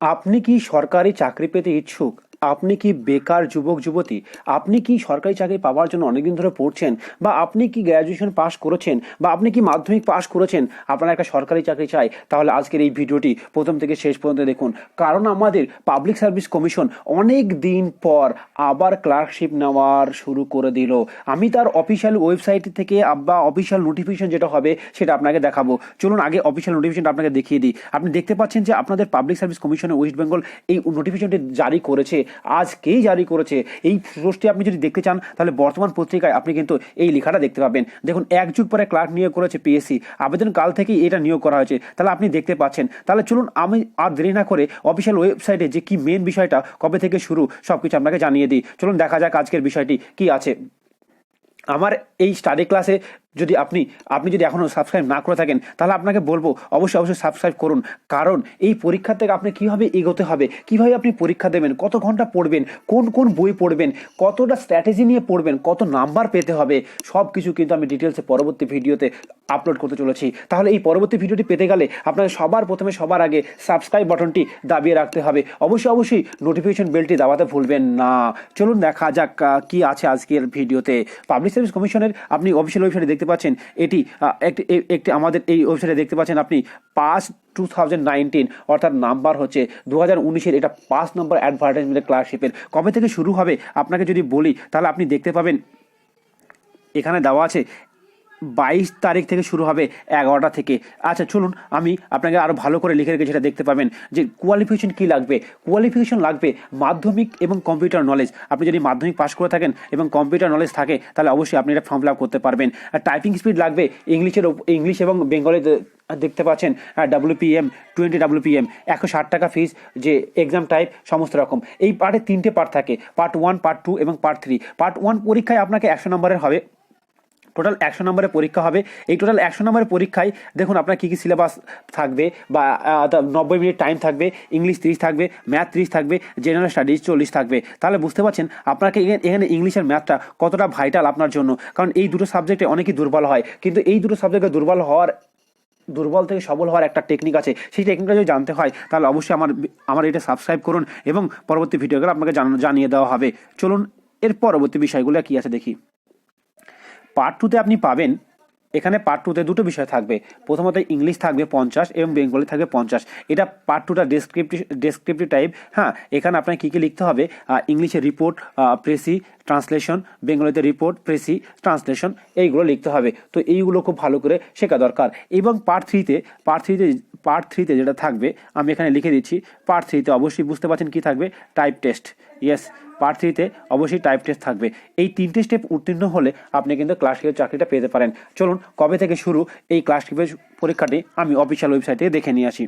আপনি কি সরকারি চাকরি পেতে ইচ্ছুক? আপনি কি বেকার যুবক, যুবতী? আপনি কি সরকারি চাকরি পাওয়ার জন্য অনেকদিন ধরে পড়ছেন? বা আপনি কি গ্র্যাজুয়েশন পাস করেছেন? বা আপনি কি মাধ্যমিক পাস করেছেন? আপনার একটা সরকারি চাকরি চাই, তাহলে আজকের এই ভিডিওটি প্রথম থেকে শেষ পর্যন্ত দেখুন। কারণ আমাদের পাবলিক সার্ভিস কমিশন অনেক দিন পর আবার ক্লার্কশিপ নেওয়ার শুরু করে দিল। আমি তার অফিসিয়াল ওয়েবসাইট থেকে বা অফিসিয়াল নোটিফিকেশন যেটা হবে, সেটা আপনাকে দেখাবো। চলুন আগে অফিসিয়াল নোটিফিকেশনটা আপনাকে দেখিয়ে দিই। আপনি দেখতে পাচ্ছেন যে আপনাদের পাবলিক সার্ভিস কমিশনের ওয়েস্ট বেঙ্গল এই নোটিফিকেশনটি জারি করেছে। আজকেই জারি করেছে? এই পোস্টটি আপনি যদি দেখতে চান, তাহলে বর্তমান পত্রিকায় আপনি কিন্তু এই লেখাটা দেখতে পাবেন। দেখুন, এক যুগ পরে ক্লার্ক নিয়োগ করেছে পিএসসি। আবেদন কাল থেকেই এটা নিয়োগ করা হয়েছে। তাহলে আপনি দেখতে পাচ্ছেন। তাহলে চলুন, আমি আর দেরি না করে অফিসিয়াল ওয়েবসাইটে যে কি মেন বিষয়টা, কবে থেকে শুরু সব কিছু আপনাকে জানিয়ে দিই। চলুন, দেখা যাক আজকের বিষয়টি কি আছে। আমার এই স্টাডি ক্লাসে যদি আপনি আপনি যদি এখনও সাবস্ক্রাইব না করে থাকেন, তাহলে আপনাকে বলব, অবশ্যই অবশ্যই সাবস্ক্রাইব করুন। কারণ এই পরীক্ষা থেকে আপনি কীভাবে এগোতে হবে, কীভাবে আপনি পরীক্ষা দেবেন, কত ঘণ্টা পড়বেন, কোন কোন বই পড়বেন, কতটা স্ট্র্যাটেজি নিয়ে পড়বেন, কত নাম্বার পেতে হবে সব কিছু কিন্তু আমি ডিটেলসে পরবর্তী ভিডিওতে আপলোড করতে চলেছি। তাহলে এই পরবর্তী ভিডিওটি পেতে গেলে আপনাকে সবার প্রথমে, সবার আগে সাবস্ক্রাইব বাটনটি দাবিয়ে রাখতে হবে। অবশ্যই অবশ্যই নোটিফিকেশন বেলটি দাবাতে ভুলবেন না। চলুন দেখা যাক কি আছে আজকের ভিডিওতে। পাবলিক সার্ভিস কমিশনের আপনি অফিসিয়াল ওয়েবসাইটে দেখতে পাচ্ছেন, এটি একটি একটি আমাদের এই ওয়েবসাইটে দেখতে পাচ্ছেন আপনি পাঁচ টু থাউজেন্ড নাইনটিন অর্থাৎ নাম্বার হচ্ছে দু হাজার উনিশের এটা পাঁচ নম্বর অ্যাডভার্টাইজমেন্টের ক্লাসশিপের কবে থেকে শুরু হবে? আপনাকে যদি বলি, তাহলে আপনি দেখতে পাবেন, এখানে দেওয়া আছে বাইশ তারিখ থেকে শুরু হবে এগারোটা থেকে। আচ্ছা চলুন, আমি আপনাকে আরও ভালো করে লিখে রেখেছি সেটা দেখতে পাবেন যে কোয়ালিফিকেশন কী লাগবে। কোয়ালিফিকেশন লাগবে মাধ্যমিক এবং কম্পিউটার নলেজ আপনি যদি মাধ্যমিক পাস করে থাকেন এবং কম্পিউটার নলেজ থাকে, তাহলে অবশ্যই আপনি এটা ফর্ম ফিল আপ করতে পারবেন। আর টাইপিং স্পিড লাগবে ইংলিশের ইংলিশ এবং বেঙ্গলে দেখতে পাচ্ছেন ডাব্লিউপিএম টোয়েন্টি ডাব্লিউপিএম একশো ষাট টাকা ফিস যে এক্সাম টাইপ সমস্ত রকম। এই পার্টে তিনটে পার্ট থাকে পার্ট ওয়ান পার্ট টু এবং পার্ট থ্রি পার্ট ওয়ান পরীক্ষায় আপনাকে একশো নম্বরের হবে। টোটাল একশো নম্বরের পরীক্ষা হবে। এই টোটাল একশো নম্বরের পরীক্ষায় দেখুন আপনার কী কী সিলেবাস থাকবে বা নব্বই মিনিট টাইম থাকবে ইংলিশ তিরিশ থাকবে ম্যাথ তিরিশ থাকবে জেনারেল স্টাডিজ চল্লিশ থাকবে। তাহলে বুঝতে পারছেন আপনাকে এখানে- ইংলিশের ম্যাথটা কতটা ভাইটাল আপনার জন্য। কারণ এই দুটো সাবজেক্টে অনেকই দুর্বল হয়। কিন্তু এই দুটো সাবজেক্টে দুর্বল হওয়ার, দুর্বল থেকে সবল হওয়ার একটা টেকনিক আছে। সেই টেকনিকটা যদি জানতে হয়, তাহলে অবশ্যই আমার আমার এটা সাবস্ক্রাইব করুন এবং পরবর্তী ভিডিওগুলো আপনাকে জানিয়ে দেওয়া হবে। চলুন, এর পরবর্তী বিষয়গুলো কী আছে দেখি। পার্ট টুতে আপনি পাবেন, এখানে পার্ট টুতে দুটো বিষয় থাকবে। প্রথমত ইংলিশ থাকবে পঞ্চাশ এবং বেঙ্গলি থাকবে পঞ্চাশ। এটা পার্ট টুটা ডেসক্রিপটিভ ডেসক্রিপটিভ টাইপ হ্যাঁ? এখানে আপনাকে কী কী লিখতে হবে? ইংলিশে রিপোর্ট প্রেসি ট্রান্সলেশন বেঙ্গলিতে রিপোর্ট প্রেসি ট্রান্সলেশন এইগুলো লিখতে হবে। তো এইগুলো খুব ভালো করে শেখা দরকার। এবং পার্ট থ্রিতে পার্ট থ্রিতে পার্ট থ্রিতে যেটা থাকবে, আমি এখানে লিখে দিচ্ছি। পার্ট থ্রিতে অবশ্যই বুঝতে পারছেন কী থাকবে? টাইপ টেস্ট ইয়েস পার্ট থ্রিতে অবশ্যই টাইপ টেস্ট থাকবে। এই তিনটে স্টেপ উত্তীর্ণ হলে আপনি কিন্তু ক্লাস টিপের চাকরিটা পেতে পারেন। চলুন, কবে থেকে শুরু এই ক্লাস টিপের পরীক্ষাটি আমি অফিসিয়াল ওয়েবসাইটে দেখে নিয়ে আসি।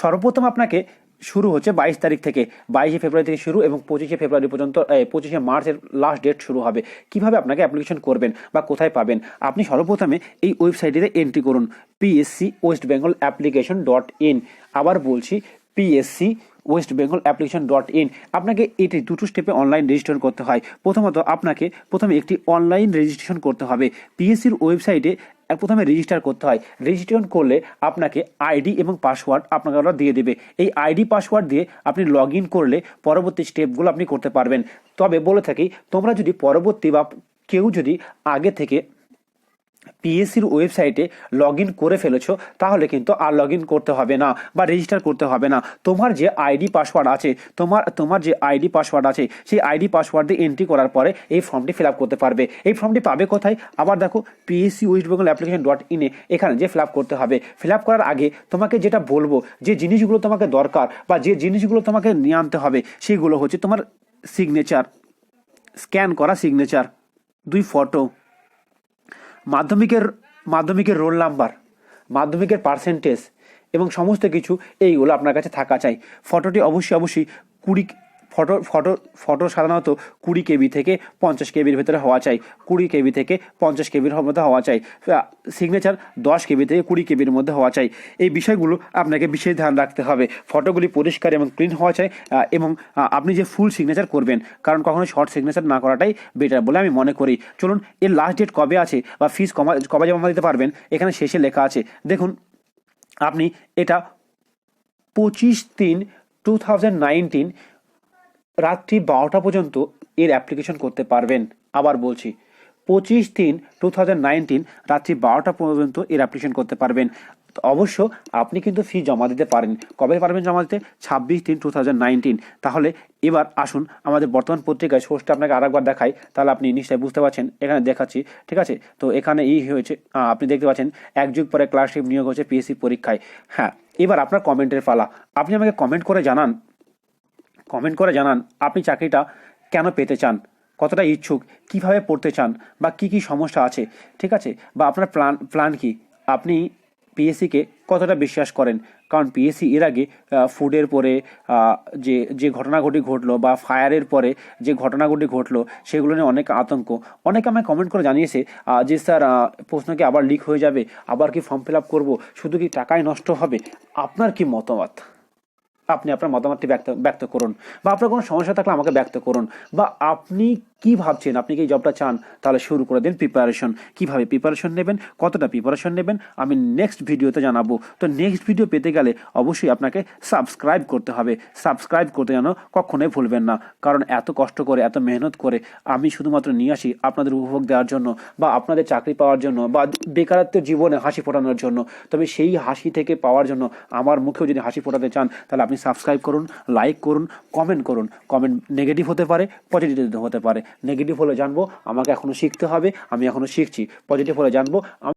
সর্বপ্রথম আপনাকে শুরু হচ্ছে বাইশ তারিখ থেকে। বাইশে ফেব্রুয়ারি থেকে শুরু এবং পঁচিশে ফেব্রুয়ারি পর্যন্ত পঁচিশে মার্চের লাস্ট ডেট শুরু হবে। কীভাবে আপনাকে অ্যাপ্লিকেশন করবেন বা কোথায় পাবেন? আপনি সর্বপ্রথমে এই ওয়েবসাইটটিতে এন্ট্রি করুন PSC west Bengal application dot in আবার বলছি PSC west Bengal application dot in আপনাকে এটি দুটো স্টেপে অনলাইন রেজিস্ট্রেশন করতে হয়। প্রথমত আপনাকে প্রথমে একটি অনলাইন রেজিস্ট্রেশন করতে হবে। পিএসসির ওয়েবসাইটে প্রথমে রেজিস্টার করতে হয়। রেজিস্ট্রেশন করলে আপনাকে আইডি এবং পাসওয়ার্ড আপনাকে ওরা দিয়ে দেবে। এই আইডি পাসওয়ার্ড দিয়ে আপনি লগ ইন করলে পরবর্তী স্টেপগুলো আপনি করতে পারবেন। তবে বলে থাকি, তোমরা যদি পরবর্তী বা কেউ যদি আগে থেকে পিএসসির ওয়েবসাইটে লগ ইন করে ফেলেছো, তাহলে কিন্তু আর লগ ইন করতে হবে না বা রেজিস্টার করতে হবে না। তোমার যে আইডি পাসওয়ার্ড আছে, তোমার তোমার যে আইডি পাসওয়ার্ড আছে, সেই আইডি পাসওয়ার্ড দিয়ে এন্ট্রি করার পরে এই ফর্মটি ফিল আপ করতে পারবে। এই ফর্মটি পাবে কোথায়? আবার দেখো PSC west Bengal application dot ইনে এখানে যে ফিল আপ করতে হবে। ফিল আপ করার আগে তোমাকে যেটা বলব, যে জিনিসগুলো তোমাকে দরকার বা যে জিনিসগুলো তোমাকে নিয়ে আনতে হবে, সেগুলো হচ্ছে তোমার সিগনেচার স্ক্যান করা সিগনেচার দুই ফটো মাধ্যমিকের মাধ্যমিকের রোল নাম্বার মাধ্যমিকের পার্সেন্টেজ এবং সমস্ত কিছু এইগুলো আপনার কাছে থাকা চাই। ফটোটি অবশ্যই অবশ্যই কুড়ি ফটো ফটো ফটো সাধারণত কুড়ি কেবি থেকে পঞ্চাশ কেবির ভেতরে হওয়া চাই। কুড়ি কেবি থেকে পঞ্চাশ কেবির মধ্যে হওয়া চাই। সিগনেচার দশ কেবি থেকে কুড়ি কেবির মধ্যে হওয়া চাই। এই বিষয়গুলো আপনাকে বিশেষ ধ্যান রাখতে হবে। ফটোগুলি পরিষ্কার এবং ক্লিন হওয়া চাই এবং আপনি যে ফুল সিগনেচার করবেন, কারণ কখনো শর্ট সিগনেচার না করাটাই বেটার বলে আমি মনে করি। চলুন, এর লাস্ট ডেট কবে আছে বা ফিস কমা, কবে জমা দিতে পারবেন, এখানে শেষে লেখা আছে। দেখুন, আপনি এটা পঁচিশ তিন টু থাউজেন্ড নাইনটিন রাত্রি বারোটা পর্যন্ত এর অ্যাপ্লিকেশন করতে পারবেন। আবার বলছি, পঁচিশ তিন টু থাউজেন্ড নাইনটিন রাত্রি বারোটা পর্যন্ত এর অ্যাপ্লিকেশন করতে পারবেন। অবশ্য আপনি কিন্তু ফি জমা দিতে পারেন। কবে পারবেন জমা দিতে? ছাব্বিশ তিন টু থাউজেন্ড নাইনটিন তাহলে এবার আসুন, আমাদের বর্তমান পত্রিকায় সোর্সটা আপনাকে আরেকবার দেখাই, তাহলে আপনি নিশ্চয়ই বুঝতে পারছেন। এখানে দেখাচ্ছি, ঠিক আছে? তো এখানে এই হয়েছে আপনি দেখতে পাচ্ছেন, এক যুগ পরে ক্লাসশিপ নিয়োগ হয়েছে পিএসসি পরীক্ষায়। হ্যাঁ এবার আপনার কমেন্টের পালা। আপনি আমাকে কমেন্ট করে জানান কমেন্ট করে জানান, আপনি চাকরিটা কেন পেতে চান? কতটা ইচ্ছুক? কীভাবে পড়তে চান? বা কি কি সমস্যা আছে? ঠিক আছে? বা আপনার প্ল্যান প্ল্যান কি? আপনি পিএসসিকে কতটা বিশ্বাস করেন? কারণ পিএসসি এর আগে ফুডের পরে যে যে ঘটনাঘটি ঘটলো বা ফায়ারের পরে যে ঘটনাঘটি ঘটলো, সেগুলো নিয়ে অনেক আতঙ্ক। অনেকে আমায় কমেন্ট করে জানিয়েছে যে স্যার প্রশ্ন কি আবার লিক হয়ে যাবে? আবার কি ফর্ম ফিল আপ করব? শুধু কি টাকায় নষ্ট হবে? আপনার কি মতামত? আপনি আপনার মতামতটি ব্যক্ত ব্যক্ত করুন বা আপনার কোনো সমস্যা থাকলে আমাকে ব্যক্ত করুন বা আপনি কি ভাবছেন? আপনি কি জবটা চান? তাহলে শুরু করে দিন প্রিপারেশন কীভাবে প্রিপারেশন নেবেন? কতটা প্রিপারেশন নেবেন? আমি নেক্সট ভিডিওতে জানাব। তো নেক্সট ভিডিও পেতে গেলে অবশ্যই আপনাকে সাবস্ক্রাইব করতে হবে। সাবস্ক্রাইব করতে যেন কখনোই ভুলবেন না। কারণ এত কষ্ট করে, এত মেহনত করে আমি শুধুমাত্র নিয়ে আসি আপনাদের উপভোগ দেওয়ার জন্য বা আপনাদের চাকরি পাওয়ার জন্য বা বেকারত্বের জীবনে হাসি ফোটানোর জন্য। তবে সেই হাসি থেকে পাওয়ার জন্য আমার মুখেও যদি হাসি ফোটাতে চান, তাহলে আপনি সাবস্ক্রাইব করুন লাইক করুন কমেন্ট করুন। কমেন্ট নেগেটিভ হতে পারে পজিটিভ হতে পারে। নেগেটিভ হলে জানব, আমাকে এখনও শিখতে হবে, আমি এখনও শিখছি। পজিটিভ হলে জানব